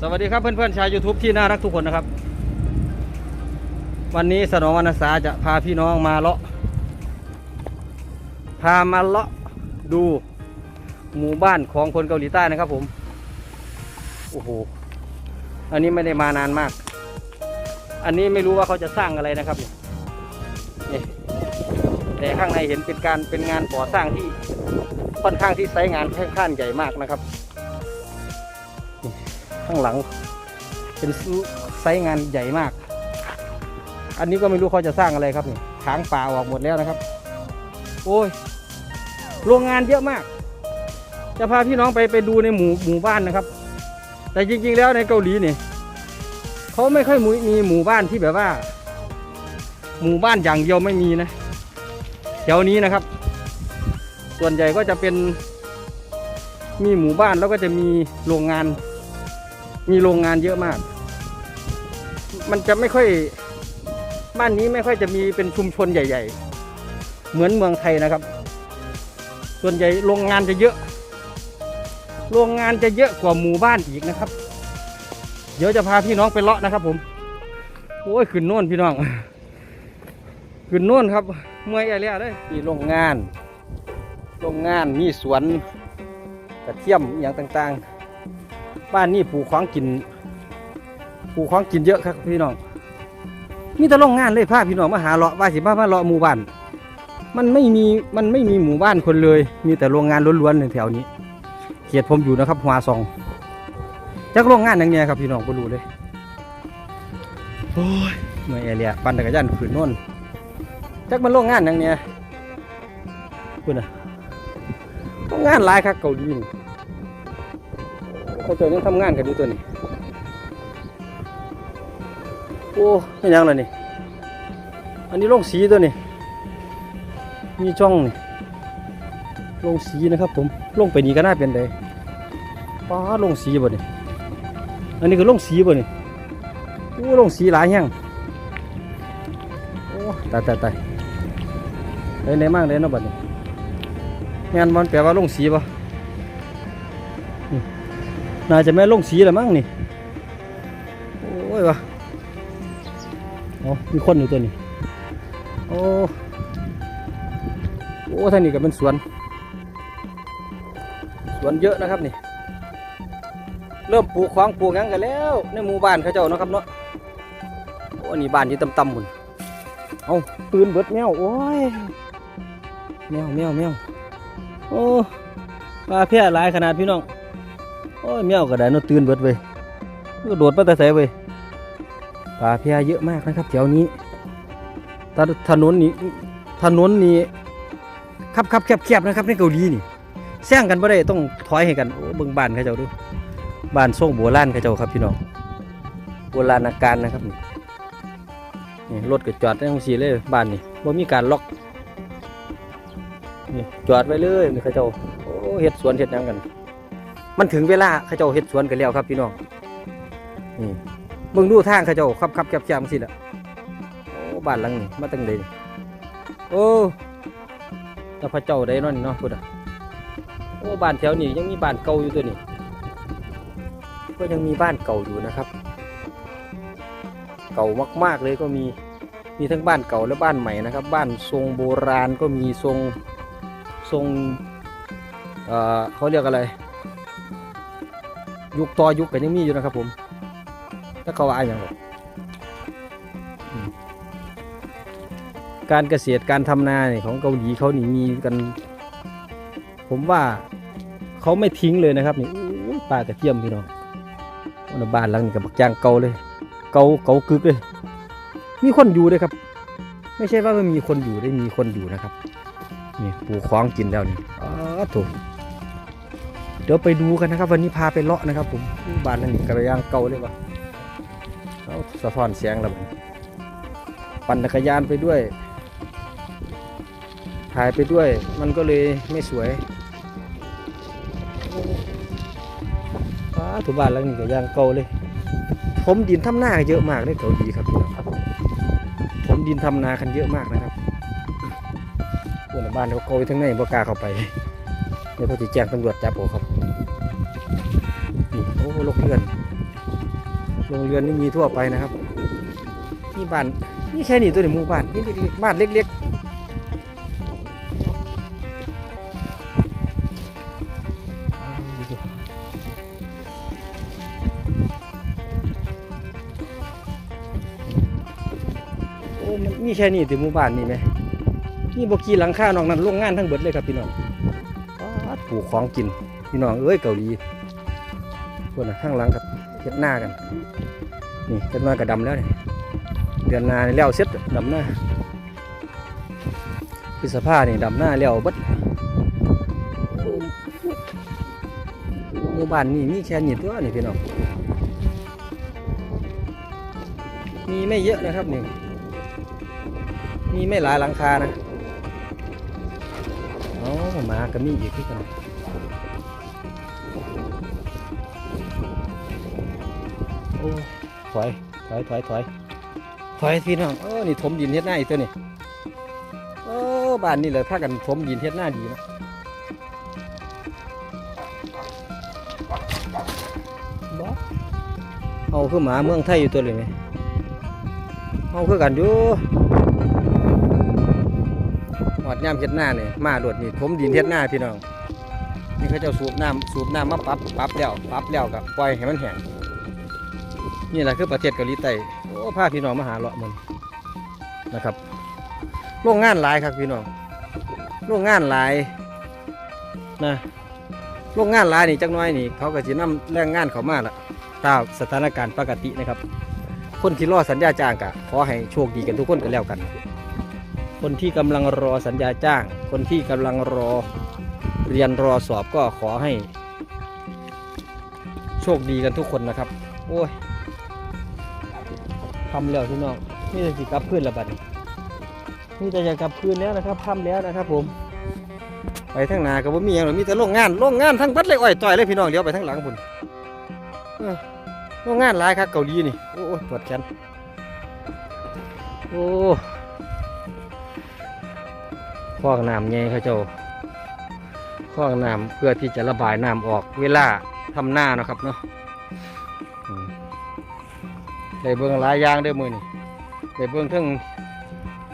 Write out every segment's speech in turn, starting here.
สวัสดีครับเพื่อนๆชาว YouTube ที่น่ารักทุกคนนะครับ วันนี้สนองวรรณสาจะพาพี่น้องมาเลาะ พามาเลาะดูหมู่บ้านของคนเกาหลีใต้นะครับผม โอ้โห อันนี้ไม่ได้มานานมาก อันนี้ไม่รู้ว่าเขาจะสร้างอะไรนะครับนี่นี่แต่ข้างในเห็นเป็นการเป็นงานก่อสร้างที่ค่อนข้างที่ไซส์งานค่อนข้างใหญ่มากนะครับ ข้างหลัง เป็นไซส์งานใหญ่มาก อันนี้ก็ไม่รู้เขาจะสร้างอะไรครับนี่ถางป่าออกหมดแล้วนะครับ โอ้ยโรงงานเยอะมาก จะพาพี่น้องไปไปดูในหมู่หมู่บ้านนะครับ แต่จริง ๆ แล้วในเกาหลีเนี่ยเขาไม่ค่อยมมีหมู่บ้านที่แบบว่า หมู่บ้านอย่างเดียวไม่มีนะแถวนี้นะครับ ส่วนใหญ่ก็จะเป็นมีหมู่บ้านแล้วก็จะมีโรงงาน มีโรงงานเยอะมาก มันจะไม่ค่อยบ้านนี้ไม่ค่อยจะมีเป็นชุมชนใหญ่ ๆ เหมือนเมืองไทยนะครับ ส่วนใหญ่โรงงานจะเยอะ โรงงานจะเยอะกว่าหมู่บ้านอีกนะครับ เดี๋ยวจะพาพี่น้องไปเลาะนะครับ ผม โอ้ยขึ้นโน่นพี่น้อง ขึ้นโน่นครับเมื่อยอะไรเลยมีโรงงาน โรงงานมีสวนกระเทียมอย่างต่างๆ บ้านนี่ปลูกของกินปลูกของกินเยอะครับพี่น้องมีแต่โรงงานเลยพาพี่น้องมาหาเลาะว่าสิมามาเลาะหมู่บ้านมันไม่มีมันไม่มีหมู่บ้านคนเลย มีแต่โรงงานล้วนๆในแถวนี้เขตผมอยู่นะครับหัวซองจากโรงงานอย่างเนี้ยครับพี่น้องก็รู้เลยโอ้ยเมื่อยแอเรียปั่นจักรยานขืนน่นจักมันโรงงานอย่างเนี้ยคุณอะโรงงานหลายครับเกาหลีนี่ เขาจอยังทำงานกันอยู่ตัวนี้ โอ้ไม่ยังเลยนี่ อันนี้โรงสีตัวนี้ มีช่องนี่โรงสีนะครับผม ลงไปนี่ก็น่าเป็นเลยป้าดโรงสีบ่นี่อันนี้คือโรงสีบ่นี่โอ้โรงสีหลายแห่งโอ้ตายตายตายไหนไหนมากเลยเนาะบัดนี้งานมันแปลว่าโรงสีป่ะนี่ น่าจะแม่นโรงสีแหละมั้งนี่โอ้ยวะอ๋อมีคนอยู่ตัวนี้โอ้โอ้ท่างนี้ก็เป็นสวน สวนเยอะนะครับนี่ เริ่มปลูกของปลูกหยังกันแล้ว ในหมู่บ้านเขาเจ้านะครับเนาะโอ้นนี้บ้านอยู่ต่ำๆบุญเอาตื่นเบิดแมวโอ้ยแมวแมวแมวโอ้ปลาเพี้ยหลายขนาดพี่น้อง โอ้ยแมวก็ได้นตื่นเบิดเว้ยก็โดดมาแต่ไสเว้ยปลาเพียเยอะมากนะครับแถวนี้ถถนนนี้ถนนนี้ขับขับแคบแคบๆนะครับในเกาหลีนี่แซงกันไม่ได้ต้องถอยให้กันโอ้เบิ่งบ้านเขาเจ้าดูบ้านทรงโบราณเขาเจ้าครับพี่น้องโบราณการนะครับนี่นี่รถก็จอดได้ทั้งสี่เลยบ้านนี่บ่มีการล็อกนี่จอดไว้เลยนี่เขาเจ้าโอ้เฮ็ดสวนเฮ็ดยังกัน มันถึงเวลาเขาเจ้าเฮ็ดสวนกันแล้วครับพี่น้องนี่เบิ่งดูทางเขาเจ้าขับขับแคบแคบสิละโอ้บ้านหลังนี้มาตั้งเลยโอ้แล้วพระเจ้าได้เนอนเนาะพุทธะโอ้บ้านแถวนี้ยังมีบ้านเก่าอยู่ตัวนี้ก็ยังมีบ้านเก่าอยู่นะครับ เก่ามากๆเลยก็มีมีทั้งบ้านเก่าและบ้านใหม่นะครับ บ้านทรงโบราณก็มีทรงทรงเอ่อเขาเรียกอะไร ยุคต่อยุคก็ยังมีอยู่นะครับผมถ้าเขาว่าอย่างหรอกการเกษตรการทำนาเนี่ยของเกาหลีเขานี่มีกัน ผมว่าเขาไม่ทิ้งเลยนะครับนี่ปลากระเทียมพี่น้องวันบ้านหลังนี้กับบักย่างเกาเลย เกาเกากึกเลย มีคนอยู่ด้วยครับ ไม่ใช่ว่าไม่มีคนอยู่ได้มีคนอยู่นะครับนี่ปลูกของกินแล้วนี่อ๋อถูก เดี๋ยวไปดูกันนะครับ วันนี้พาไปเลาะนะครับ ผมบ้านหลังนี้กับย่างเก่าเลยวะเอาสะท้อนเสียงแล้วบัดนี้ปั่นจักรยานไปด้วย ถ่ายไปด้วย มันก็เลยไม่สวยฟ้าถูบ้านหลังนี้ก็ย่างเก่าเลย ผมดินทำหน้าเยอะมากเลยเกาหลีครับพี่น้องผมดินทำนากันเยอะมากนะครับพวกบ้านเขาเกาอยู่ทั้งในบ่กล้าเข้าไปเดี๋ยวเขาจะแจ้งตำรวจจับผมครับ นี่โอ้ลกเลื่อนโรงเรือนนี่มีทั่วไปนะครับนี่บ้านนี่แค่นี้ตัวนี้หมู่บ้านนี่เล็กๆบ้านเล็กๆโอ้มันมีแค่นี้ตัวหมู่บ้านนี่ไหมนี่บกีหลังคานอกนั้นโรงงานทั้งเบิดเลยครับพี่น้องปลูกของกินพี่น้องเอ้ยเกาหลี พวกน่ะข้างหลังครับเฮ็ดหน้ากัน นี่เป็นมากระดำแล้วนี่เดือนหนาแล้วเสร็จดำหน้าพฤษภานี่ดำหน้าแล้วบดหมู่บ้านนี่มีแค่นี้ตัวนี่พี่น้องมีไม่เยอะนะครับนี่มีไม่หลายหลังคานะอ๋อหมาก็มีอีกที่กัน อ้ถอยถอยถอยถอยถอยพี่น้องเออนี่ถมดินเฮ็ดหน้าอีกตัวนี่โอ้บ้านนี่เลยถ้ากันถมดินเฮ็ดหน้าดีนะบ่เอาคือหมาเมืองไทยอยู่ตัวเลยไหมเอาคือกันอยู่หอดยามเฮ็ดหน้าเนี่ยมาโดดนี่ถมดินเฮ็ดหน้าพี่น้องนี่เขาเจ้าสูบน้ำสูบน้ำมาปรับปรับแล้วปรับแล้วกับปล่อยให้มันแห้ง นี่แหละคือประเทศเกาหลีใต้โอ้พาพี่น้องมาหาเลาะมันนะครับโรงงานหลายครับพี่น้องโรงงานหลายนะโรงงานหลายนี่จักน้อยนี่ เขาก็จะนำแรงงานเขามาละตามสถานการณ์ปกตินะครับ คนที่รอสัญญาจ้างกะขอให้โชคดีกันทุกคนกันแล้วกัน คนที่กำลังรอสัญญาจ้าง คนที่กำลังรอเรียนรอสอบก็ขอให้ โชคดีกันทุกคนนะครับ โอ้ย ทำแล้วพี่น้องนี่จะสิกลับคืนและบัดนี้นี่แต่จะกลับคืนแล้วนะครับทำแล้วนะครับ ผม ไปทางนาก็บ่มีอย่างหรอมีแต่โรงงานโรงงานทั้งบัดเลยอ้อยต่อยเลยพี่น้องเลี้ยวไปทางหลังพุ่นโรงงานหลายครับเกาหลีนี่โอ้โอ้ปวดแขนโอ้คลองน้ำไงเขาเจ้าคลองน้ำเพื่อที่จะระบายน้ำออกเวลาทำหน้านะครับเนาะ ได้เบิ่งหลายอย่างเด้อมือนี่ได้เบิ่งทั้ง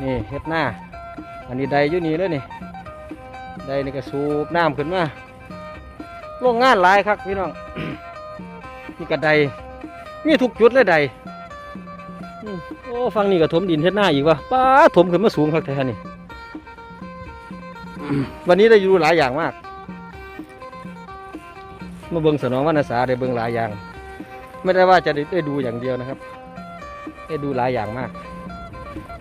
นี่เฮ็ดหน้า อันนี้ใดอยู่นี่เลยนี่ใดนี่ก็สูบน้ำขึ้นมาโรงงานหลายครับพี่น้องนี่ก็ใดมีทุกจุดเลยใดอืมโอ้ฟังนี่ก็ถมดินเฮ็ดหน้าอีกวะป้าถมขึ้นมาสูงครับแท้นี่วันนี้ได้ดูหลายอย่างมากมาเบิ่งสนองวรรณสาได้เบิ่งหลายอย่าง ไม่ได้ว่าจะได้ดูอย่างเดียวนะครับ ได้ดูหลายอย่างมาก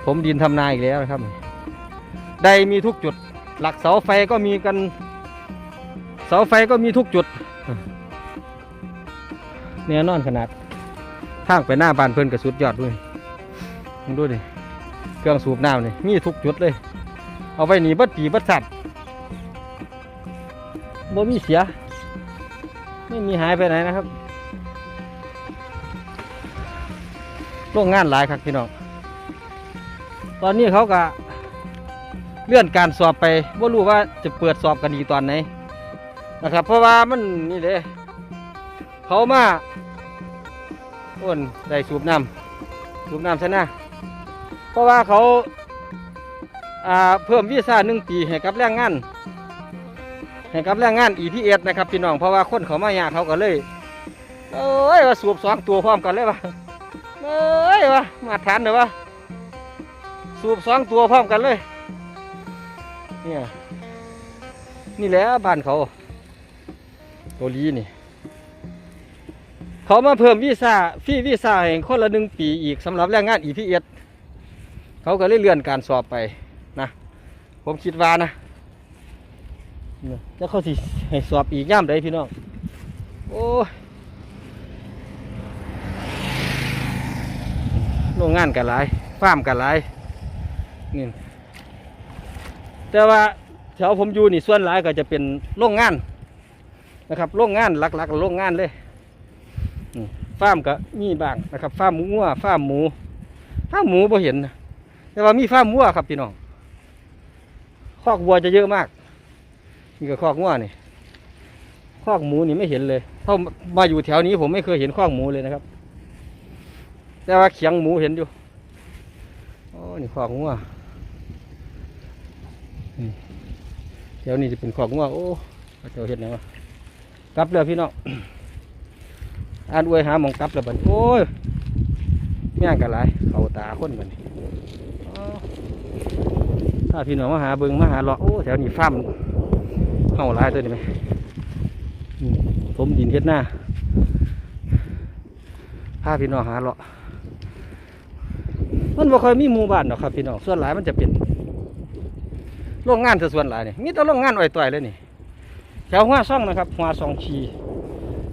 ผมดินทำนาอีกแล้วนะครับได้มีทุกจุด หลักเสาไฟก็มีกัน เสาไฟก็มีทุกจุดแน่นอนขนาดทางไปหน้าบานเพิ่นกับสุดยอดด้วยมึงดูดิเครื่องสูบน้ำนี่มีทุกจุดเลย เอาไว้หนีบัดปีบัดสัตว์บ่มีเสีย ไม่มีหายไปไหนนะครับ โรงงานหลายครับพี่น้อง ตอนนี้เขาก็เลื่อนการสอบไปว่ารู้ว่าจะเปิดสอบกันอีตอนไหนนะครับ เพราะว่ามันนี่เลยเขามาอ้นได้สูบน้ำสูบน้ำใช่ไหมเพราะว่าเขาาเพิ่มวีซ่าหนึ่งปีให้กับแรงงานให้กับแรงงาน EPS นะครับพี่น้องเพราะว่าคนเขามาอยากเขาก็เลยเอ้ยว่าสูบสองตัวพร้อมกันเลยว่ะ เอ้ยวะมาทานเดี๋ยววะสูบสองตัวพร้อมกันเลย เนี่ยนี่แหละบ้านเขาเกาหลีนี่ เขามาเพิ่มวีซ่าฟรีวีซ่าให้คนละหนึ่งปีอีกสำหรับแรงงาน EPS เอทเขาก็เลยเลื่อนการสอบไปนะ ผมคิดว่านะแล้วเขาสิให้สอบอีกย่ามใดพี่น้อง โอ้ โรงงานกันหลายฟาร์มกันหลายนี่แต่ว่าแถวผมอยู่นี่ส่วนหลายก็จะเป็นโรงงานนะครับโรงงานหลักๆโรงงานเลยฟาร์มก็มีบ้างนะครับฟาร์มหมูงัวฟาร์มหมูฟาร์มหมูบ่เห็นนะแต่ว่ามีฟาร์มวัวครับพี่น้องคอกวัวจะเยอะมากมีกับคอกงัวนี่คอกหมูนี่ไม่เห็นเลยเพรามาอยู่แถวนี้ผมไม่เคยเห็นคอกหมูเลยนะครับ แต่ว่าเขียงหมูเห็นอยู่ โอ้นี่ขอกงัวเดี๋ยวนี้จะเป็นขอกงัวโอ้เจ้าเห็นยังวะกลับเลยพี่น้องอ่านอวยหาหมองกลับแล้วบัดนี้โอ้ยแม่งกันหลายเขาตาคนบัดนี้ถ้าพี่น้องมาหาเบิงมาหาเลาะโอ้แถวนี้ฟ้ามเฮาหลายตัวนี่ไหมอืมผมดินเฮ็ดหน้าพาพี่น้องหาเลาะ มันบ่ค่อยมีหมู่บ้านหรอกครับพี่น้องส่วนหลายมันจะเป็นโรงงานซะส่วนหลายนี่มีแต่โรงงานอ้อยต่อยเลยนี่แถวหัวซ่องนะครับหัวซองชี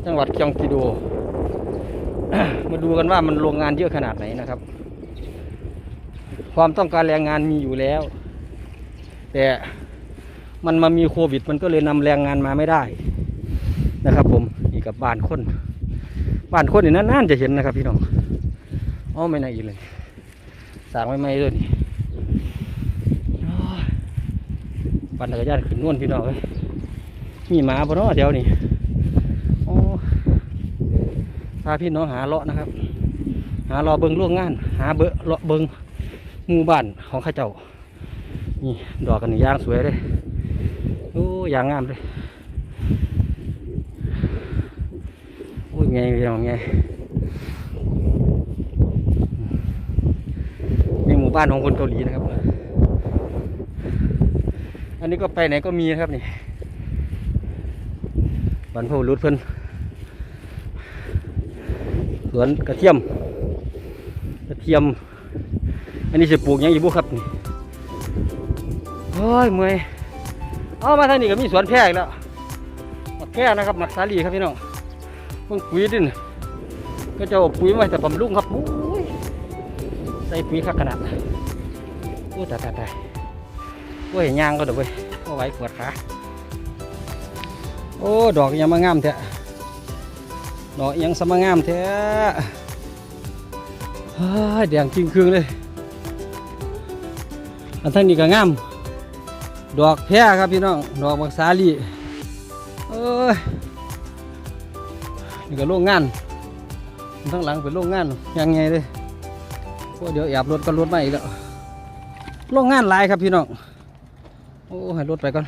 จังหวัดเกียงกิโด มาดูกันว่ามันโรงงานเยอะขนาดไหนนะครับ ความต้องการแรงงานมีอยู่แล้ว แต่มันมามีโควิด มันก็เลยนำแรงงานมาไม่ได้ นะครับ ผมนี่กับบ้านคนบ้านคนนี่นานๆจะเห็นนะครับ พี่น้องอ๋อไม่น่าอีกเลยางไม่ไม่ด้วยนี่ปั่นจักรยานขึ้นนวลพี่น้องเอ้ยมีหมาปะเนาะเดี๋ยวนี้โอ้พาพี่น้องหาเลาะนะครับ หาเลาะเบิงล่วงงาน หาเบอเลาะเบิงหมู่บ้านของข้าเจ้า นี่ดอกกันนี่ยางสวยเลยโอ้ยางงามเลยโอ้ยไงพี่น้องไงนี่หมู่ บ้านของคนเกาหลีนะครับ อันนี้ก็ไปไหนก็มีนะครับนี่บรรพบุรุษเพิ่นสวนกระเทียม กระเทียม อันนี้จะปลูกยังอีกบุครับนี่โอ้ยเมื่อยเอามาทางนี้ก็มีสวนแพรอีกแล้วหมักแพรนะครับหมักสาลีครับพี่น้องเพิ่งปุ๋ยดินก็จะอาปุ๋ยมาให้แต่บำรุงครับใส่ปุ๋ยคักขนาด ตายตายตายโอ้ยยางก็เดี๋ยวเว้ยก็ไหวปวดขาโอ้ดอกยังมางามแท้ดอกยังสมางามแท้เฮ้ยแดงจริงคืองเลย อันทั้งนี้ก็งาม ดอกแพรครับพี่น้อง ดอกบักสาลีเอ้ยนี่ก็โรงงานนทั้งหลังเป็นโรงงานยังไงเลยโอ้เดี๋ยวแอบรถก็รถมาอีกแล้ว โรงงานหลายครับพี่น้อง โอ้ให้รถไปก่อน